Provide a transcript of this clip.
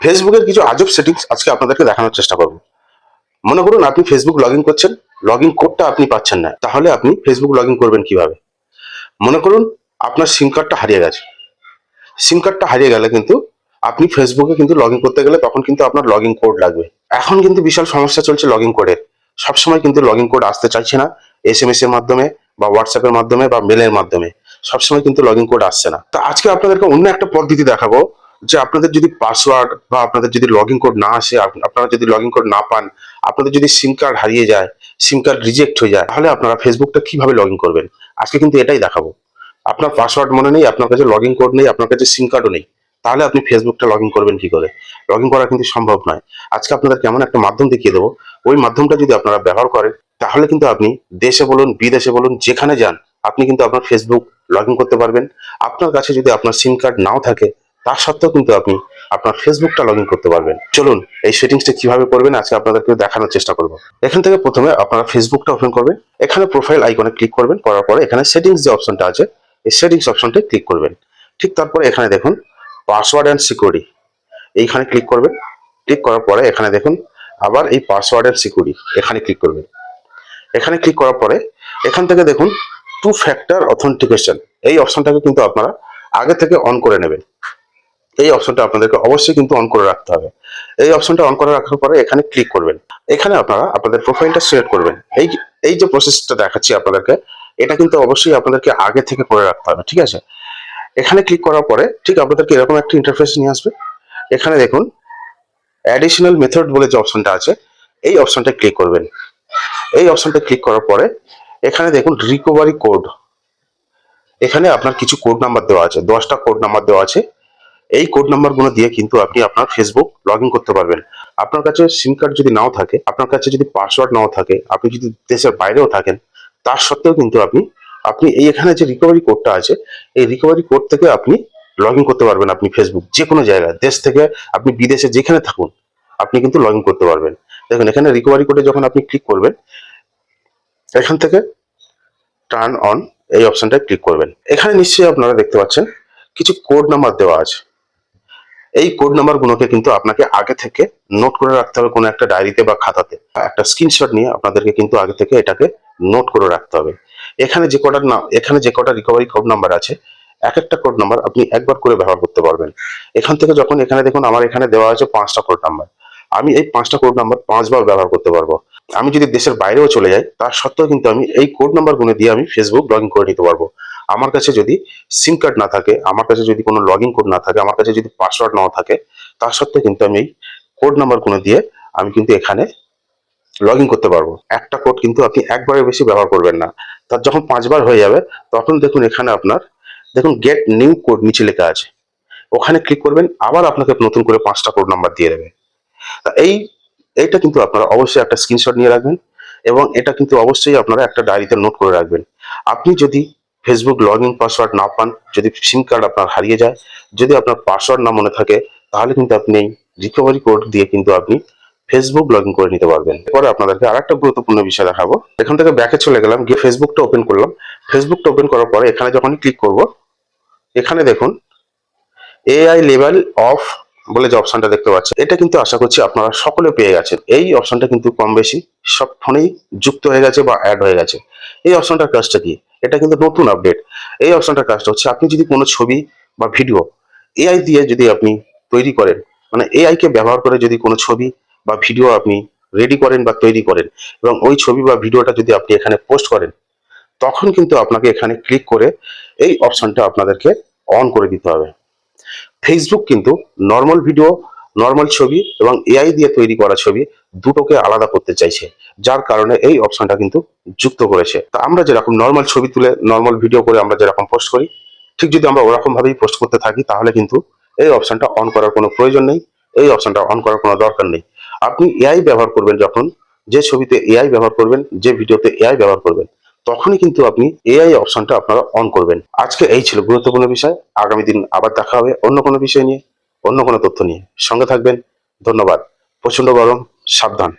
ফেসবুকের কিছু আজব সেটিংস আজকে আপনাদেরকে দেখানোর চেষ্টা করব। মনে করুন, আপনি ফেসবুক লগ করছেন লগ কোডটা আপনি পাচ্ছেন না। তাহলে আপনি ফেসবুক লগ করবেন কীভাবে? মনে করুন, আপনার সিম কার্ডটা হারিয়ে গেছে। সিম কার্ডটা হারিয়ে গেলে কিন্তু আপনি ফেসবুকে কিন্তু লগ করতে গেলে তখন কিন্তু আপনার লগ কোড লাগবে। এখন কিন্তু বিশাল সমস্যা চলছে লগ ইন কোডের সবসময় কিন্তু লগ কোড আসতে চাইছে না এস এম এস এর মাধ্যমে বা হোয়াটসঅ্যাপের মাধ্যমে বা মেলের মাধ্যমে। সবসময় কিন্তু লগ কোড আসছে না। তো আজকে আপনাদেরকে অন্য একটা পদ্ধতি দেখাবো। যে আপনাদের যদি পাসওয়ার্ড বা আপনাদের যদি লগ ইন কোড না আসে আপনারা যদি লগ ইন কোড না পান, আপনাদের যদি সিম কার্ড হারিয়ে যায় সিম কার্ড রিজেক্ট হয়ে যায়, তাহলে আপনারা ফেসবুকটা কীভাবে লগ ইন করবেন? আজকে কিন্তু এটাই দেখাবো। আপনার পাসওয়ার্ড মনে নেই, আপনার কাছে লগ ইন কোড নেই, আপনার কাছে সিম কার্ডও নেই, তাহলে আপনি ফেসবুকটা লগ ইন করবেন কি করে? লগ ইন করা কিন্তু সম্ভব নয়। আজকে আপনাদের কেমন একটা মাধ্যম দেখিয়ে দেবো। ওই মাধ্যমটা যদি আপনারা ব্যবহার করেন, তাহলে কিন্তু আপনি দেশে বলুন, বিদেশে বলুন, যেখানে যান, আপনি কিন্তু আপনার ফেসবুক লগ ইন করতে পারবেন। আপনার কাছে যদি আপনার সিম কার্ড নাও থাকে তা সত্ত্বেও কিন্তু আপনি আপনার ফেসবুকটা লগ করতে পারবেন। চলুন, এই সেটিংসটা কীভাবে করবেন আজকে আপনাদেরকে দেখানোর চেষ্টা করব। এখান থেকে প্রথমে আপনারা ফেসবুকটা ওপেন করবেন। এখানে প্রোফাইল আইকনে ক্লিক করবেন, করার পরে এখানে সেটিংস যে অপশনটা আছে, এই সেটিংস অপশনটা ক্লিক করবেন। ঠিক তারপরে এখানে দেখুন পাসওয়ার্ড অ্যান্ড সিকিউরিটি এইখানে ক্লিক করবেন। ক্লিক করার পরে এখানে দেখুন, আবার এই পাসওয়ার্ড অ্যান্ড সিকিউরিটি এখানে ক্লিক করবেন। এখানে ক্লিক করার পরে এখান থেকে দেখুন টু ফ্যাক্টর অথেন্টিকেশন এই অপশনটাকে কিন্তু আপনারা আগে থেকে অন করে নেবেন। এই অপশনটা আপনাদেরকে অবশ্যই কিন্তু অন করে রাখতে হবে। এই অপশনটা অন করে রাখার পরে এখানে ক্লিক করবেন। এখানে আপনারা আপনাদের প্রোফাইলটা সিলেক্ট করবেন। এই এই যে প্রসেসটা দেখাচ্ছি আপনাদেরকে, এটা কিন্তু অবশ্যই আপনাদেরকে আগে থেকে করে রাখতে হবে, ঠিক আছে? এখানে ক্লিক করার পরে ঠিক আপনাদেরকে এরকম একটা ইন্টারফেস নিয়ে আসবে। এখানে দেখুন অ্যাডিশনাল মেথড বলে যে অপশনটা আছে, এই অপশনটা ক্লিক করবেন। এই অপশনটা ক্লিক করার পরে এখানে দেখুন রিকভারি কোড এখানে আপনার কিছু কোড নাম্বার দেওয়া আছে, দশটা কোড নাম্বার দেওয়া আছে। এই কোড নাম্বারগুলো দিয়ে কিন্তু আপনি আপনার ফেসবুক লগ করতে পারবেন। আপনার কাছে সিম কার্ড যদি নাও থাকে, আপনার কাছে যদি পাসওয়ার্ড নাও থাকে, আপনি যদি দেশের বাইরেও থাকেন, তার সত্ত্বেও কিন্তু আপনি আপনি এই এখানে যে রিকভারি কোডটা আছে, এই রিকভারি কোড থেকে আপনি লগ করতে পারবেন আপনি ফেসবুক যে কোনো জায়গায়, দেশ থেকে আপনি বিদেশে যেখানে থাকুন, আপনি কিন্তু লগ করতে পারবেন। দেখুন, এখানে রিকভারি কোডে যখন আপনি ক্লিক করবেন, এখান থেকে টার্ন অন এই অপশনটায় ক্লিক করবেন। এখানে নিশ্চয়ই আপনারা দেখতে পাচ্ছেন, কিছু কোড নাম্বার দেওয়া আছে। এই কোড নাম্বারগুলোকে কিন্তু আপনাকে আগে থেকে নোট করে রাখতে হবে কোনো একটা ডায়েরিতে বা খাতাতে। একটা স্ক্রিনশট নিয়ে আপনাদেরকে কিন্তু আগে থেকে এটাকে নোট করে রাখতে হবে। এখানে যে কটার নাম এখানে যে কটা রিকভারি কোড নাম্বার আছে, এক একটা কোড নাম্বার আপনি একবার করে ব্যবহার করতে পারবেন। এখান থেকে যখন এখানে দেখুন আমার এখানে দেওয়া আছে পাঁচটা কোড নাম্বার আমি এই পাঁচটা কোড নাম্বার পাঁচবার ব্যবহার করতে পারব। আমি যদি দেশের বাইরেও চলে যাই, তার সত্ত্বেও কিন্তু আমি এই কোড নাম্বারগুলো দিয়ে আমি ফেসবুক লগ ইন করে নিতে পারব। আমার কাছে যদি সিম কার্ড না থাকে, আমার কাছে যদি কোনো লগ ইন কোড না থাকে, আমার কাছে যদি পাসওয়ার্ড নাও থাকে, তার সত্ত্বেও কিন্তু আমি এই কোড নাম্বার কোনো দিয়ে আমি কিন্তু এখানে লগ ইন করতে পারব। একটা কোড কিন্তু আপনি একবারের বেশি ব্যবহার করবেন না। তার যখন পাঁচবার হয়ে যাবে, তখন দেখুন এখানে আপনার, দেখুন গেট নিউ কোড নিচে লেখা আছে। ওখানে ক্লিক করবেন, আবার আপনাকে নতুন করে পাঁচটা কোড নাম্বার দিয়ে দেবে। তা এই, এইটা কিন্তু আপনারা অবশ্যই একটা স্ক্রিনশট নিয়ে রাখবেন এবং এটা কিন্তু অবশ্যই আপনারা একটা ডায়েরিতে নোট করে রাখবেন। আপনি যদি ফেসবুক লগ ইন পাসওয়ার্ড না পান, যদি সিম কার্ড আপনার হারিয়ে যায়, যদি আপনার পাসওয়ার্ড না মনে থাকে, তাহলে কিন্তু আপনি রিকভারি কোড দিয়ে কিন্তু আপনি ফেসবুক লগ ইন করে নিতে পারবেন। এরপরে আপনাদেরকে আর একটা গুরুত্বপূর্ণ বিষয় দেখাবো। এখান থেকে ব্যাকে চলে গেলাম, গিয়ে ফেসবুকটা ওপেন করলাম। ফেসবুকটা ওপেন করার পরে এখানে যখনই ক্লিক করব, এখানে দেখুন এআই লেভেল অফ বলে যে অপশনটা দেখতে পাচ্ছেন। এটা কিন্তু আশা করছি আপনারা সকলে পেয়ে গেছেন। এই অপশনটা কিন্তু কম বেশি সব ফোনেই যুক্ত হয়ে গেছে বা অ্যাড হয়ে গেছে। এই অপশনটার কাজটা কি? এটা কিন্তু নতুন আপডেট এই অপশনটার কাজটা হচ্ছে আপনি যদি কোনো ছবি বা ভিডিও এআই দিয়ে যদি আপনি তৈরি করেন মানে এআই কে ব্যবহার করে যদি কোনো ছবি বা ভিডিও আপনি রেডি করেন বা তৈরি করেন এবং ওই ছবি বা ভিডিওটা যদি আপনি এখানে পোস্ট করেন, তখন কিন্তু আপনাকে এখানে ক্লিক করে এই অপশনটা আপনাদেরকে অন করে দিতে হবে। ফেসবুক কিন্তু নর্মাল ভিডিও নর্মাল ছবি এবং এআই দিয়ে তৈরি করা ছবি দুটোকে আলাদা করতে চাইছে, যার কারণে এই অপশনটা কিন্তু যুক্ত করেছে। তা আমরা যেরকম নর্মাল ছবি তুলে নর্মাল ভিডিও করে আমরা যেরকম পোস্ট করি, ঠিক যদি আমরা ওরকম ভাবেই পোস্ট করতে থাকি, তাহলে কিন্তু এই অপশনটা অন করার কোনো প্রয়োজন নেই, এই অপশনটা অন করার কোনো দরকার নেই। আপনি এআই ব্যবহার করবেন যখন, যে ছবিতে এআই ব্যবহার করবেন, যে ভিডিওতে এআই ব্যবহার করবেন তখনই কিন্তু আপনি এআই অপশনটা আপনারা অন করবেন। আজকে এই ছিল গুরুত্বপূর্ণ বিষয়। আগামী দিন আবার দেখা হবে অন্য কোনো বিষয় নিয়ে, অন্য কোনো তথ্য নিয়ে। সঙ্গে থাকবেন। ধন্যবাদ। প্রচণ্ড গরম। সাবধান।